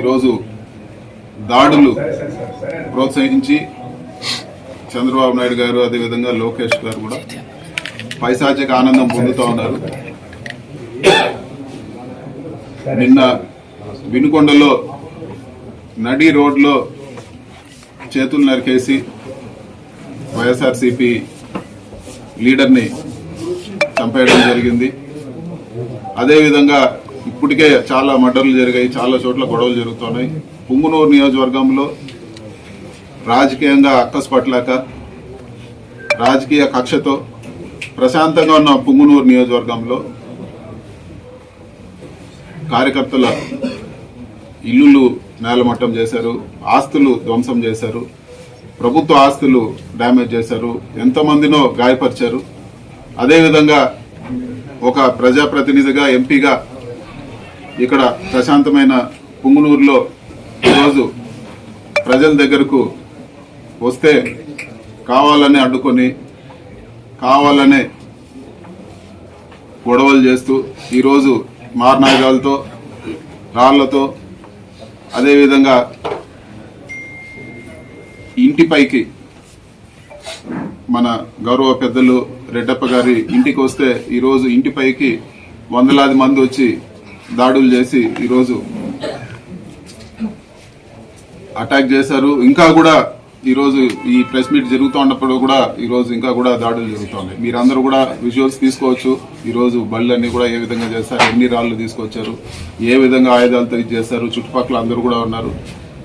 ఈరోజు దాడులు ప్రోత్సహించి చంద్రబాబు నాయుడు గారు అదేవిధంగా లోకేష్ గారు కూడా పైశాచిక ఆనందం పొందుతూ ఉన్నారు. నిన్న వినుకొండలో నడి రోడ్లో చేతులు నరికేసి వైఎస్ఆర్సీపీ లీడర్ని చంపేయడం జరిగింది. అదేవిధంగా ఇప్పటికే చాలా మర్డర్లు జరిగాయి చాలా చోట్ల గొడవలు జరుగుతున్నాయి. పుంగునూరు నియోజకవర్గంలో రాజకీయంగా అక్కసు పట్టలేక రాజకీయ కక్షతో ప్రశాంతంగా ఉన్న పుంగునూరు నియోజకవర్గంలో కార్యకర్తల ఇల్లులు నేలమట్టం చేశారు ఆస్తులు ధ్వంసం చేశారు ప్రభుత్వ ఆస్తులు డ్యామేజ్ చేశారు ఎంతమందినో గాయపరిచారు. అదేవిధంగా ఒక ప్రజాప్రతినిధిగా ఎంపీగా ఇక్కడ ప్రశాంతమైన పుంగునూరులో ఈరోజు ప్రజల దగ్గరకు వస్తే కావాలని అడ్డుకొని కావాలనే గొడవలు చేస్తూ ఈరోజు మారణాయుధాలతో రాళ్ళతో అదేవిధంగా ఇంటిపైకి మన గౌరవ పెద్దలు రెడ్డప్ప గారి ఇంటికి వస్తే ఈరోజు ఇంటిపైకి వందలాది మంది వచ్చి దాడులు చేసి ఈరోజు అటాక్ చేశారు. ఇంకా కూడా ఈరోజు ఈ ప్రెస్ మీట్ జరుగుతూ ఉన్నప్పుడు కూడా ఈరోజు ఇంకా కూడా దాడులు జరుగుతున్నాయి మీరందరూ కూడా విజువల్స్ తీసుకోవచ్చు. ఈరోజు బళ్ళన్నీ కూడా ఏ విధంగా చేస్తారు ఎన్ని రాళ్ళు తీసుకొచ్చారు? ఏ విధంగా ఆయుధాలతో ఇది చేశారు? చుట్టుపక్కల అందరూ కూడా ఉన్నారు.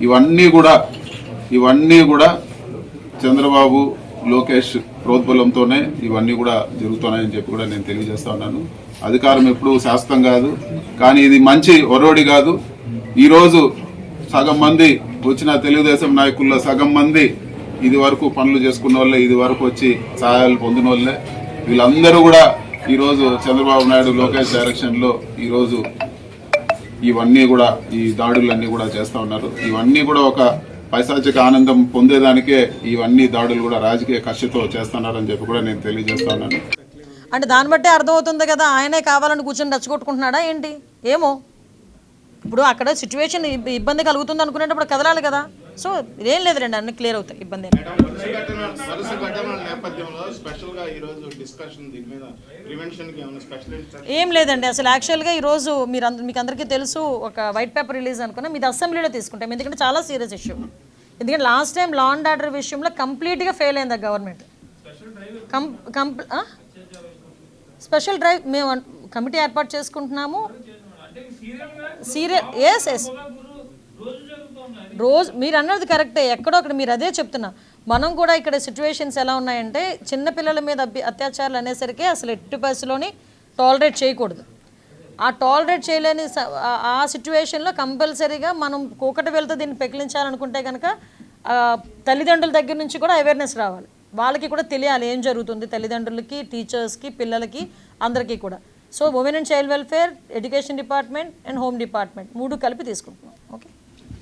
ఇవన్నీ కూడా ఇవన్నీ కూడా చంద్రబాబు లోకేష్ ప్రోద్బలంతోనే ఇవన్నీ కూడా జరుగుతున్నాయని చెప్పి కూడా నేను తెలియజేస్తా ఉన్నాను. అధికారం ఎప్పుడు శాశ్వతం కాదు. కానీ ఇది మంచి ఒరోడి కాదు. ఈరోజు సగం మంది వచ్చిన తెలుగుదేశం నాయకుల్లో సగం మంది ఇది వరకు పనులు చేసుకున్న వాళ్ళే ఇది వరకు వచ్చి సహాయాలు పొందిన వాళ్ళే. వీళ్ళందరూ కూడా ఈరోజు చంద్రబాబు నాయుడు లోకేష్ డైరెక్షన్లో ఈరోజు ఇవన్నీ కూడా ఈ దాడులన్నీ కూడా చేస్తూ ఉన్నారు. ఇవన్నీ కూడా ఒక పైశాచిక ఆనందం పొందేదానికే ఇవన్నీ దాడులు కూడా రాజకీయ కక్షతో చేస్తున్నారని చెప్పి కూడా నేను తెలియజేస్తా ఉన్నాను. అంటే దాన్ని బట్టే అర్థమవుతుంది కదా ఆయనే కావాలని కూర్చొని రెచ్చగొట్టుకుంటున్నాడా ఏంటి? ఏమో. ఇప్పుడు అక్కడ సిచ్యువేషన్ ఇబ్బంది కలుగుతుంది అనుకునేటప్పుడు కదలాలి కదా. సో ఇదేం లేదు రండి అన్ని క్లియర్ అవుతాయి ఇబ్బంది ఏం లేదు. వరుస ఘటన వరుస ఘటనల నేపథ్యంలో స్పెషల్గా ఈ రోజు డిస్కషన్ దీని మీద ప్రివెన్షన్కి ఏమైనా స్పెషల్ ఏం లేదండి అసలు యాక్చువల్గా ఈరోజు మీరు మీకు అందరికీ తెలుసు ఒక వైట్ పేపర్ రిలీజ్ అనుకున్నా మీది అసెంబ్లీలో తీసుకుంటాం ఎందుకంటే చాలా సీరియస్ ఇష్యూ ఎందుకంటే last time law and order విషయంలో కంప్లీట్గా ఫెయిల్ అయింది గవర్నమెంట్ కం కంప్ ఆ? స్పెషల్ డ్రైవ్ మేము కమిటీ ఏర్పాటు చేసుకుంటున్నాము. సీరియల్ ఎస్ ఎస్ రోజు మీరు అన్నది కరెక్టే ఎక్కడో అక్కడ మీరు అదే చెప్తున్నా. మనం కూడా ఇక్కడ సిచ్యువేషన్స్ ఎలా ఉన్నాయంటే చిన్నపిల్లల మీద అత్యాచారాలు అనేసరికి అసలు ఎట్టి పరిస్థితిలోని టాలరేట్ చేయకూడదు. ఆ టాలరేట్ చేయలేని స- ఆ- సిచ్యువేషన్లో కంపల్సరీగా మనం కూకటి వెళ్తే దీన్ని పెకిలించాలనుకుంటే కనుక తల్లిదండ్రుల దగ్గర నుంచి కూడా అవేర్నెస్ రావాలి. వాళ్ళకి కూడా తెలియాలి ఏం జరుగుతుంది తల్లిదండ్రులకి టీచర్స్కి పిల్లలకి అందరికీ కూడా. So women and child welfare education department and home department మూడు కలిపి తీసుకుంటున్నాం. ఓకే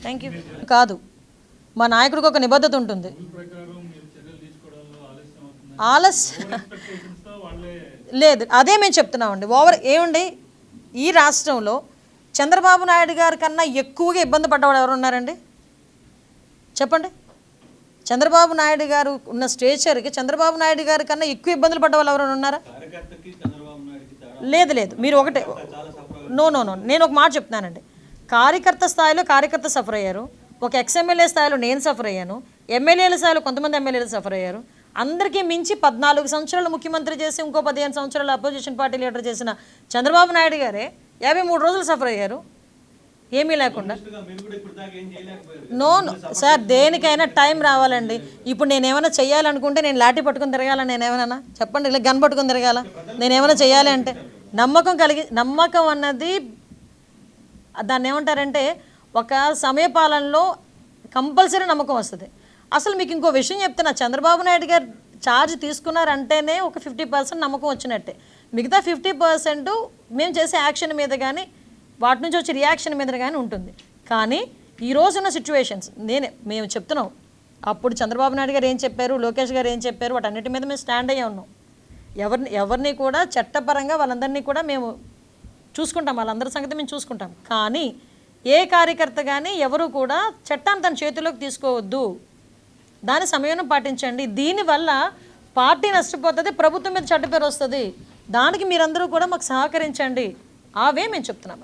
థ్యాంక్ యూ కాదు. మా నాయకుడికి ఒక నిబద్ధత ఉంటుంది. ఆలస్యం. లేదు అదే మేము చెప్తున్నామండి. ఓవర్ ఏమండి ఈ రాష్ట్రంలో చంద్రబాబు నాయుడు గారి కన్నా ఎక్కువగా ఇబ్బంది పడ్డవాడు ఎవరు ఉన్నారండి? చెప్పండి. చంద్రబాబు నాయుడు గారు ఉన్న స్టేచర్కి చంద్రబాబు నాయుడు గారి కన్నా ఎక్కువ ఇబ్బందులు పడ్డ వాళ్ళు ఎవరైనా ఉన్నారా? లేదు. లేదు మీరు ఒకటే నో నో నో. నేను ఒక మాట చెప్తున్నానండి. కార్యకర్త స్థాయిలో కార్యకర్త సఫర్ అయ్యారు. ఒక ఎక్స్ఎమ్మెల్యే స్థాయిలో నేను సఫర్ అయ్యాను. ఎమ్మెల్యేల స్థాయిలో కొంతమంది ఎమ్మెల్యేలు సఫర్ అయ్యారు. అందరికీ మించి పద్నాలుగు సంవత్సరాలు ముఖ్యమంత్రి చేసి ఇంకో పదిహేను సంవత్సరాలు అపోజిషన్ పార్టీ లీడర్ చేసిన చంద్రబాబు నాయుడు గారే యాభై మూడు రోజులు సఫర్ అయ్యారు. ఏమీ లేకుండా. No no. సార్ దేనికైనా టైం రావాలండి. ఇప్పుడు నేను ఏమైనా చేయాలనుకుంటే నేను లాఠీ పట్టుకుని తిరగాల నేను ఏమైనా? చెప్పండి ఇలా గన్ పట్టుకుని తిరగాల? నేను ఏమైనా చేయాలి అంటే? నమ్మకం కలిగి నమ్మకం అన్నది దాన్ని ఏమంటారంటే ఒక సమయపాలనలో కంపల్సరీ నమ్మకం వస్తుంది. అసలు మీకు ఇంకో విషయం చెప్తున్నా చంద్రబాబు నాయుడు గారు ఛార్జ్ తీసుకున్నారంటేనే ఒక ఫిఫ్టీ పర్సెంట్ నమ్మకం వచ్చినట్టే. మిగతా ఫిఫ్టీ పర్సెంట్ మేము చేసే యాక్షన్ మీద కానీ వాటి నుంచి వచ్చే రియాక్షన్ మీద కానీ ఉంటుంది. కానీ ఈ రోజున్న సిచ్యువేషన్స్ నేనే మేము చెప్తున్నాం. అప్పుడు చంద్రబాబు నాయుడు గారు ఏం చెప్పారు లోకేష్ గారు ఏం చెప్పారు వాటన్నిటి మీద మేము స్టాండ్ అయ్యే ఉన్నాం. ఎవరిని ఎవరిని కూడా చట్టపరంగా వాళ్ళందరినీ కూడా మేము చూసుకుంటాం వాళ్ళందరి సంగతి మేము చూసుకుంటాం. కానీ ఏ కార్యకర్త కానీ ఎవరు కూడా చట్టాన్ని తన చేతిలోకి తీసుకోవద్దు. దాని సమయం పాటించండి. దీనివల్ల పార్టీ నష్టపోతుంది ప్రభుత్వం మీద చెడ్డ పేరు వస్తుంది. దానికి మీరందరూ కూడా మాకు సహకరించండి. అవే మేము చెప్తున్నాం